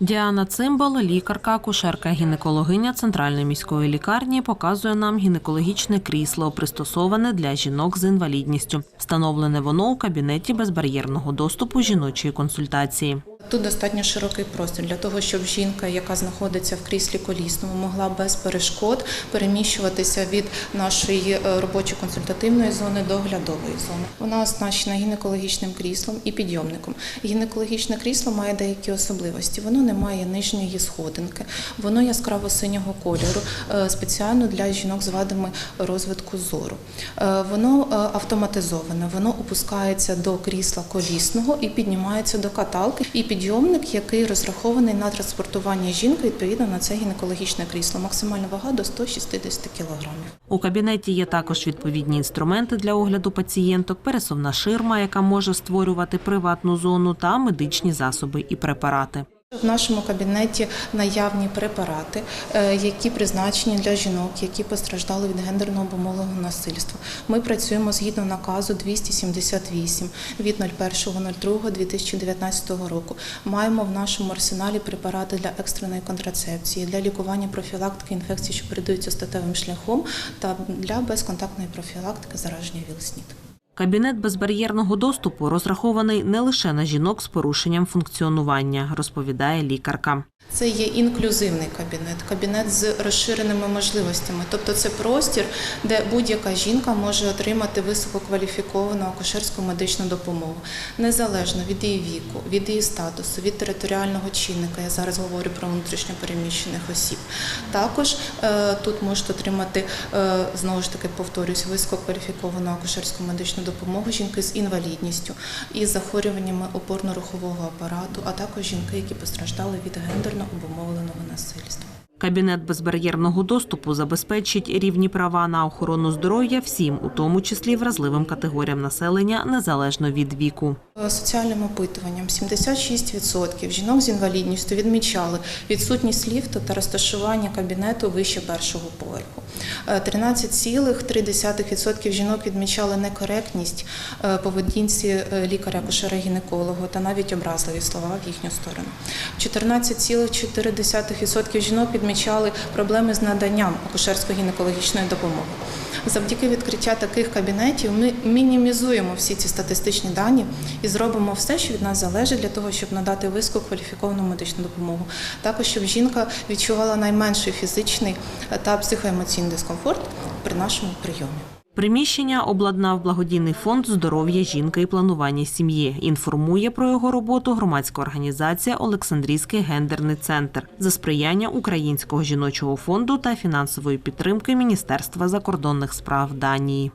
Діана Цимбал, лікарка, акушерка, гінекологиня центральної міської лікарні, показує нам гінекологічне крісло, пристосоване для жінок з інвалідністю. Встановлене воно у кабінеті безбар'єрного доступу жіночої консультації. Тут достатньо широкий простір для того, щоб жінка, яка знаходиться в кріслі колісному, могла без перешкод переміщуватися від нашої е, робочо-консультативної зони до оглядової зони. Вона оснащена гінекологічним кріслом і підйомником. Гінекологічне крісло має деякі особливості. Воно не має нижньої сходинки, воно яскраво синього кольору, е, спеціально для жінок з вадами розвитку зору. Е, Воно автоматизоване, воно опускається до крісла колісного і піднімається до каталки. Підйомник, який розрахований на транспортування жінки відповідно на це гінекологічне крісло. Максимальна вага до 160 кілограмів. У кабінеті є також відповідні інструменти для огляду пацієнток, пересувна ширма, яка може створювати приватну зону, та медичні засоби і препарати. В нашому кабінеті наявні препарати, е, які призначені для жінок, які постраждали від гендерного обумовленого насильства. Ми працюємо згідно наказу 278 від 01.02.2019 року. Маємо в нашому арсеналі препарати для екстреної контрацепції, для лікування профілактики інфекцій, що передаються статевим шляхом, та для безконтактної профілактики зараження ВІЛ-СНІД. Кабінет безбар'єрного доступу розрахований не лише на жінок з порушенням функціонування, розповідає лікарка. Це є інклюзивний кабінет, кабінет з розширеними можливостями. Тобто це простір, де будь-яка жінка може отримати висококваліфіковану акушерську медичну допомогу, незалежно від її віку, від її статусу, від територіального чинника. Я зараз говорю про внутрішньо переміщених осіб. Також е, тут можуть отримати е, знову ж таки повторюсь, висококваліфіковану акушерську медичну допомогу жінки з інвалідністю і захворюваннями опорно-рухового апарату, а також жінки, які постраждали від гендерно обумовленого насильства. Кабінет безбар'єрного доступу забезпечить рівні права на охорону здоров'я всім, у тому числі вразливим категоріям населення, незалежно від віку. Е, Соціальним опитуванням 76% жінок з інвалідністю відмічали відсутність ліфту та розташування кабінету вище першого поверху. Е, 13,3% жінок відмічали некоректність е, поведінці е, лікаря-акушера-гінеколога та навіть образливі слова в їхню сторону. 14,4% жінок відмічали проблеми з наданням акушерсько-гінекологічної допомоги. Завдяки відкриття таких кабінетів ми мінімізуємо всі ці статистичні дані і зробимо все, що від нас залежить для того, щоб надати висококваліфіковану медичну допомогу. Також щоб жінка відчувала найменший фізичний та психоемоційний дискомфорт при нашому прийомі. Приміщення обладнав благодійний фонд здоров'я жінки і планування сім'ї. Інформує про його роботу громадська організація Олександрійський гендерний центр за сприяння Українського жіночого фонду та фінансової підтримки Міністерства закордонних справ Данії.